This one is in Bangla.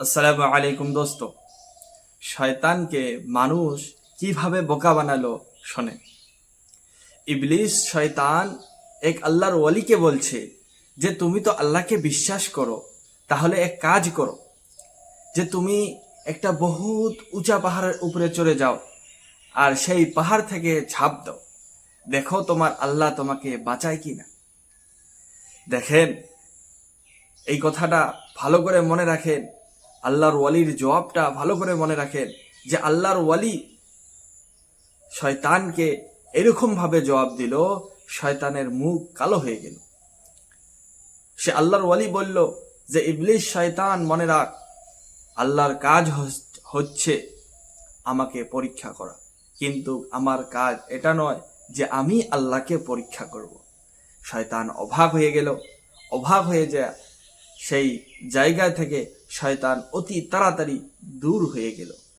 আসসালামু আলাইকুম দোস্ত। শয়তানকে মানুষ কীভাবে বোকা বানালো শোনে। ইবলিস, শয়তান এক আল্লাহর ওয়ালিকে বলছে যে, তুমি তো আল্লাহকে বিশ্বাস করো, তাহলে এক কাজ করো। যে, তুমি একটা বহুত উঁচা পাহাড়ের উপরে চলে যাও আর সেই পাহাড় থেকে ঝাঁপ দাও। দেখো তোমার আল্লাহ তোমাকে বাঁচায় কি না দেখেন, এই কথাটা ভালো করে মনে রাখেন আল্লাহর ওয়ালির জবাবটা ভালো করে মনে রাখেন যে আল্লাহর ওয়ালি শয়তানকে এরকম ভাবে জবাব দিল, শয়তানের মুখ কালো হয়ে গেল। সে আল্লাহর ওয়ালি বলল যে ইবলিশ শয়তান, মনে রাখ, আল্লাহর কাজ হচ্ছে আমাকে পরীক্ষা করা। কিন্তু আমার কাজ এটা নয় যে আমি আল্লাহকে পরীক্ষা করব। শয়তান অভাগ হয়ে গেল। অভাগ হয়ে যায় সেই জায়গা থেকে শয়তান অতি তাড়াতাড়ি দূর হয়ে গেল।